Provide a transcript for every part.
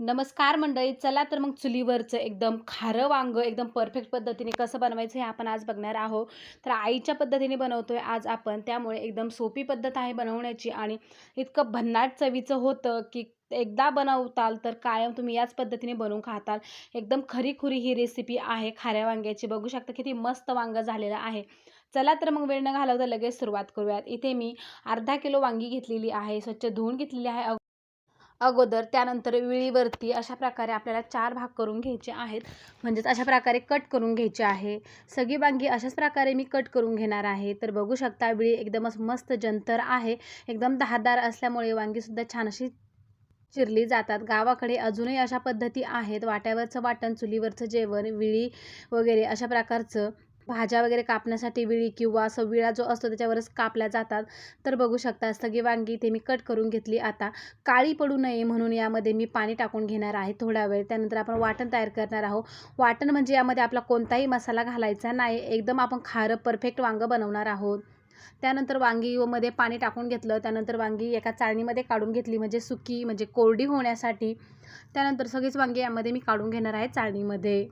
नमस्कार मंडळी चला तर मग चुलीवरचं एकदम खारं वांगं एकदम परफेक्ट पद्धतीने कसं बनवायचं हे आपण आज बघणार आहोत. तर आईच्या पद्धतीने बनवतोय आज आपण. त्यामुळे एकदम सोपी पद्धत आहे बनवण्याची आणि इतकं भन्नाट चवीचं होतं की एकदा बनवताल तर कायम तुम्ही याच पद्धतीने बनवून खाताल. एकदम खरीखुरी ही रेसिपी आहे. खाऱ्या वांग्याची. बघू शकता किती मस्त वांगं झालेलं आहे. चला तर मग वेळ न घालवता लगेच सुरुवात करूयात. इथे मी अर्धा किलो वांगी घेतलेली आहे. स्वच्छ धुवून घेतलेली आहे. अगोदर त्यानंतर विळीवरती अशा प्रकारे आपल्याला चार भाग करून घ्यायचे आहेत. म्हणजेच अशा प्रकारे कट करून घ्यायचे आहे. सगळी वांगी अशाच प्रकारे मी कट करून घेणार आहे. तर बघू शकता विळी एकदमच मस्त जंतर आहे. एकदम धारदार असल्यामुळे वांगीसुद्धा छान अशी चिरली जातात. गावाकडे अजूनही अशा पद्धती आहेत. वाट्यावरचं वाटण चुलीवरचं जेवण विळी वगैरे अशा प्रकारचं भाज्या वगैरे कापण्यासाठी विळी किंवा असं विळा जो असतो त्याच्यावरच कापल्या जातात. तर बघू शकता सगळी वांगी ते मी कट करून घेतली आता. काळी पडू नये म्हणून यामध्ये मी पाणी टाकून घेणार आहे थोडा वेळ. त्यानंतर आपण वाटण तयार करणार आहोत. वाटण म्हणजे यामध्ये आपला कोणताही मसाला घालायचा नाही. एकदम आपण खारं परफेक्ट वांगं बनवणार आहोत. त्यानंतर वांगीमध्ये पाणी टाकून घेतलं. त्यानंतर वांगी एका चाळणीमध्ये काढून घेतली म्हणजे सुकी म्हणजे कोरडी होण्यासाठी. त्यानंतर सगळीच वांगी यामध्ये मी काढून घेणार आहे चाळणीमध्ये.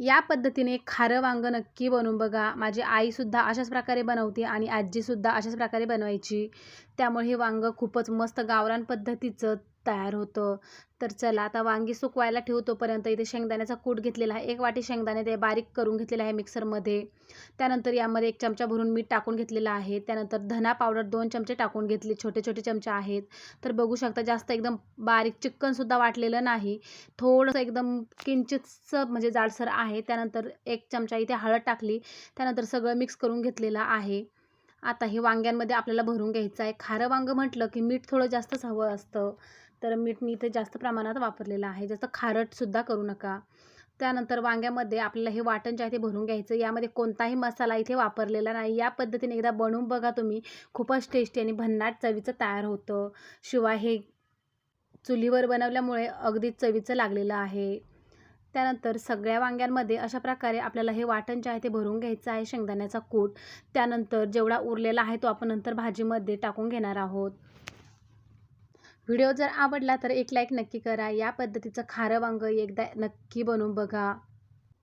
या पद्धतीने खारं वांगं नक्की बनवून बघा. माझी आईसुद्धा अशाच प्रकारे बनवते आणि आजीसुद्धा अशाच प्रकारे बनवायची. त्यामुळे हे वांगं खूपच मस्त गावरान पद्धतीचं तयार होतं. तर चला आता वांगी सुकवायला ठेवू तोपर्यंत इथे शेंगदाण्याचा कूट घेतलेला आहे. एक वाटी शेंगदाणे ते बारीक करून घेतलेलं आहे मिक्सरमध्ये. त्यानंतर यामध्ये एक चमचा भरून मीठ टाकून घेतलेलं आहे. त्यानंतर धना पावडर दोन चमचे टाकून घेतले छोटे छोटे चमचे आहेत. तर बघू शकता जास्त एकदम बारीक चिकनसुद्धा वाटलेलं नाही. थोडंसं एकदम किंचितचं म्हणजे जाडसर आहे. त्यानंतर एक चमचा इथे हळद टाकली. त्यानंतर सगळं मिक्स करून घेतलेलं आहे. आता हे वांग्यांमध्ये आपल्याला भरून घ्यायचं आहे. खारं वांगं म्हटलं की मीठ थोडं जास्तच हवं असतं. तर मीठ मी इथे जास्त प्रमाणात वापरलेलं आहे. जास्त खारटसुद्धा करू नका. त्यानंतर वांग्यामध्ये आपल्याला हे वाटण जे आहे ते भरून घ्यायचं. यामध्ये कोणताही मसाला इथे वापरलेला नाही. या पद्धतीने एकदा बनवून बघा तुम्ही. खूपच टेस्टी आणि भन्नाट चवीचं तयार होतं. शिवाय हे चुलीवर बनवल्यामुळे अगदी चवीचं लागलेलं आहे. त्यानंतर सगळ्या वांग्यांमध्ये अशा प्रकारे आपल्याला हे वाटण जे आहे ते भरून घ्यायचं आहे. शेंगदाण्याचा कूट. त्यानंतर जेवढा उरलेला आहे तो आपण नंतर भाजीमध्ये टाकून घेणार आहोत. व्हिडिओ जर आवडला तर एक लाईक नक्की करा. या पद्धतीचं खारं वांग एकदा नक्की बनवून बघा.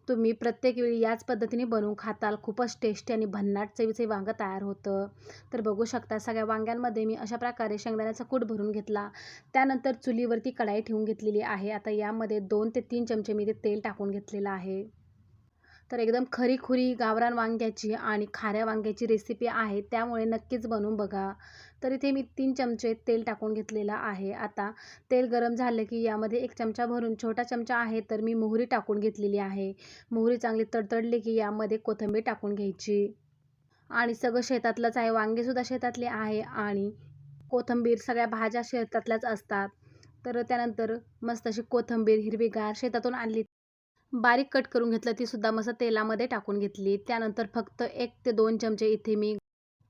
तुम्ही प्रत्येक वेळी याच पद्धतीने बनवून खाताल. खूपच टेस्टी आणि भन्नाट चवीचे वांगं तयार होतं. तर बघू शकता सगळ्या वांग्यांमध्ये मी अशा प्रकारे शेंगदाण्याचा कूट भरून घेतला. त्यानंतर चुलीवरती कढाई ठेवून घेतलेली आहे. आता यामध्ये दोन ते तीन चमचे मी ते तेल टाकून घेतलेलं आहे. तर एकदम खरीखुरी गावरान वांग्याची आणि खाऱ्या वांग्याची रेसिपी आहे. त्यामुळे नक्कीच बनवून बघा. तर इथे मी तीन चमचे तेल टाकून घेतलेलं आहे. आता तेल गरम झालं की यामध्ये एक चमचा भरून छोटा चमचा आहे तर मी मोहरी टाकून घेतलेली आहे. मोहरी चांगली तडतडली की यामध्ये कोथिंबीर टाकून घ्यायची. आणि सगळं शेतातलंच आहे. वांगेसुद्धा शेतातले आहे आणि कोथिंबीर सगळ्या भाज्या शेतातल्याच असतात. तर त्यानंतर मस्त अशी कोथिंबीर हिरवीगार शेतातून आणली. बारीक कट करून घेतलं तीसुद्धा मस्त तेलामध्ये टाकून घेतली. त्यानंतर फक्त एक ते दोन चमचे इथे मी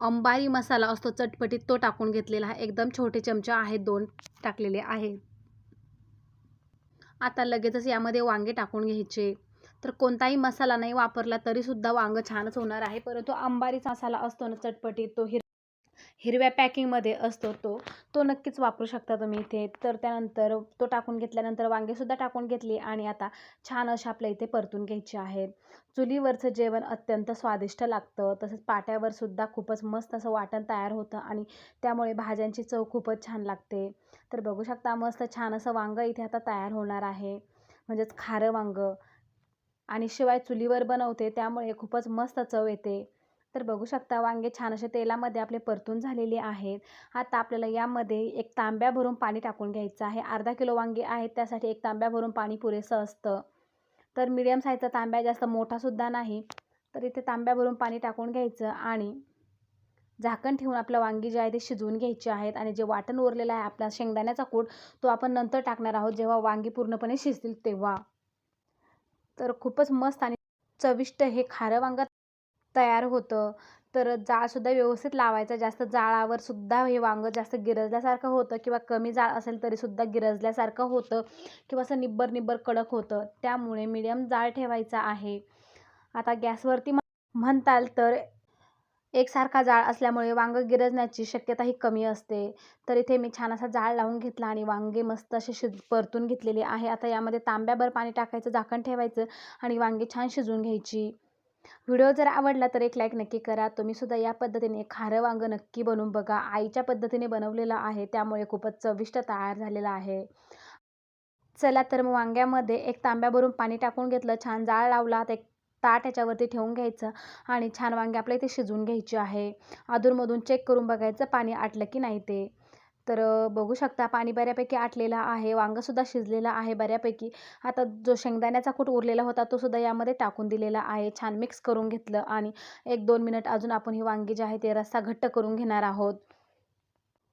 अंबारी मसाला असतो चटपटीत तो टाकून घेतलेला आहे. एकदम छोटे चमचे आहेत दोन टाकलेले आहे. आता लगेचच यामध्ये वांगे टाकून घ्यायचे. तर कोणताही मसाला नाही वापरला तरीसुद्धा वांगं छानच होणार आहे. परंतु अंबारीचा मसाला असतो ना चटपटीत तो हिर हिरव्या पॅकिंगमध्ये असतो तो. तो नक्कीच वापरू शकता तुम्ही इथे. तर त्यानंतर तो टाकून घेतल्यानंतर वांगेसुद्धा टाकून घेतली आणि आता छान असे आपल्या इथे परतून घ्यायचे आहेत. चुलीवरचं जेवण अत्यंत स्वादिष्ट लागतं. तसंच पाट्यावर सुद्धा खूपच मस्त असं वाटण तयार होतं आणि त्यामुळे भाज्यांची चव खूपच छान लागते. तर बघू शकता मस्त छान असं वांगं इथे आता तयार होणार आहे. म्हणजेच खारं वांगं. आणि शिवाय चुलीवर बनवते त्यामुळे खूपच मस्त चव येते. तर बघू शकता वांगे छान असे तेलामध्ये आपले परतून झालेले आहेत. आता आपल्याला यामध्ये एक तांब्या भरून पाणी टाकून घ्यायचं आहे. अर्धा किलो वांगे आहेत त्यासाठी एक तांब्या भरून पाणी पुरेसं असतं. तर मिडियम साईजचा तांब्या जास्त मोठासुद्धा नाही. तर इथे तांब्या भरून पाणी टाकून घ्यायचं आणि झाकण ठेवून आपलं वांगी जे आहे ते शिजवून घ्यायचे आहेत आणि जे वाटण उरलेलं आहे आपला शेंगदाण्याचा कूट तो आपण नंतर टाकणार आहोत जेव्हा वांगी पूर्णपणे शिजतील तेव्हा. तर खूपच मस्त आणि चविष्ट हे खारं वांगं तयार होतं. तर जाळसुद्धा व्यवस्थित लावायचा. जास्त जाळावर सुद्धा हे वांगं जास्त गिरजल्यासारखं होतं किंवा कमी जाळ असेल तरीसुद्धा गिरजल्यासारखं होतं किंवा असं निब्बर निब्बर कडक होतं. त्यामुळे मिडियम जाळ ठेवायचा आहे. आता गॅसवरती म्हणताल तर एकसारखा जाळ असल्यामुळे वांगं गिरजण्याची शक्यताही कमी असते. तर इथे मी छान असा जाळ लावून घेतला आणि वांगे मस्त असे शिज परतून घेतलेले आहे. आता यामध्ये तांब्याभर पाणी टाकायचं झाकण ठेवायचं आणि वांगे छान शिजवून घ्यायची. व्हिडिओ जर आवडला तर एक लाईक नक्की करा. तुम्हीसुद्धा या पद्धतीने खारं वांगं नक्की बनवून बघा. आईच्या पद्धतीने बनवलेलं आहे. त्यामुळे खूपच चविष्ट तयार झालेलं आहे. चला तर मग वांग्यामध्ये एक तांब्याभरून पाणी टाकून घेतलं. छान जाळ लावला. ते एक ताट याच्यावरती ठेवून घ्यायचं आणि छान वांगे आपल्या इथे शिजवून घ्यायची आहे. अधूनमधून चेक करून बघायचं पाणी आटलं की नाही ते. तर बघू शकता पाणी बऱ्यापैकी आटलेलं आहे वांगंसुद्धा शिजलेलं आहे बऱ्यापैकी. आता जो शेंगदाण्याचा कूट उरलेला होता तो सुद्धा यामध्ये टाकून दिलेला आहे. छान मिक्स करून घेतलं आणि एक दोन मिनिट अजून आपण ही वांगी जी आहे ते रस्सा घट्ट करून घेणार आहोत.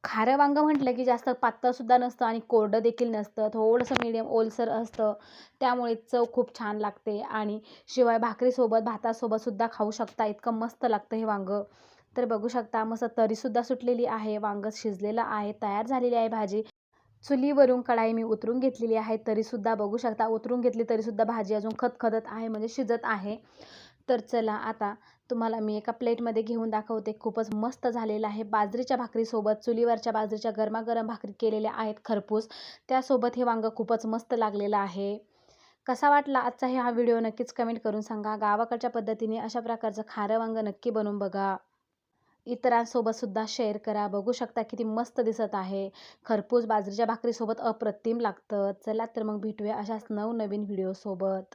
खारं वांगं म्हटलं की जास्त पातळसुद्धा नसतं आणि कोरडं देखील नसतं. थोडंसं मिडियम ओलसर असतं. त्यामुळे चव खूप छान लागते आणि शिवाय भाकरीसोबत भातासोबतसुद्धा खाऊ शकता. इतकं मस्त लागतं हे वांगं. तर बघू शकता मस्त तरीसुद्धा सुटलेली आहे वांगं शिजलेलं आहे तयार झालेली आहे भाजी. चुलीवरून कढाई मी उतरून घेतलेली आहे तरीसुद्धा बघू शकता उतरून घेतली तरीसुद्धा भाजी अजून खतखतत आहे म्हणजे शिजत आहे. तर चला आता तुम्हाला मी एका प्लेटमध्ये घेऊन दाखवते खूपच मस्त झालेलं आहे. बाजरीच्या भाकरीसोबत चुलीवरच्या बाजरीच्या गरमागरम भाकरी केलेल्या आहेत खरपूस. त्यासोबत हे वांगं खूपच मस्त लागलेलं आहे. कसा वाटला आजचा हे हा व्हिडिओ नक्कीच कमेंट करून सांगा. गावाकडच्या पद्धतीने अशा प्रकारचं खारं वांगं नक्की बनवून बघा. इतरांसोबत सुद्धा शेअर करा. बघू शकता किती मस्त दिसत आहे. खरपूस बाजरीच्या भाकरीसोबत अप्रतिम लागतं. चला तर मग भेटूया अशाच नवनवीन व्हिडिओसोबत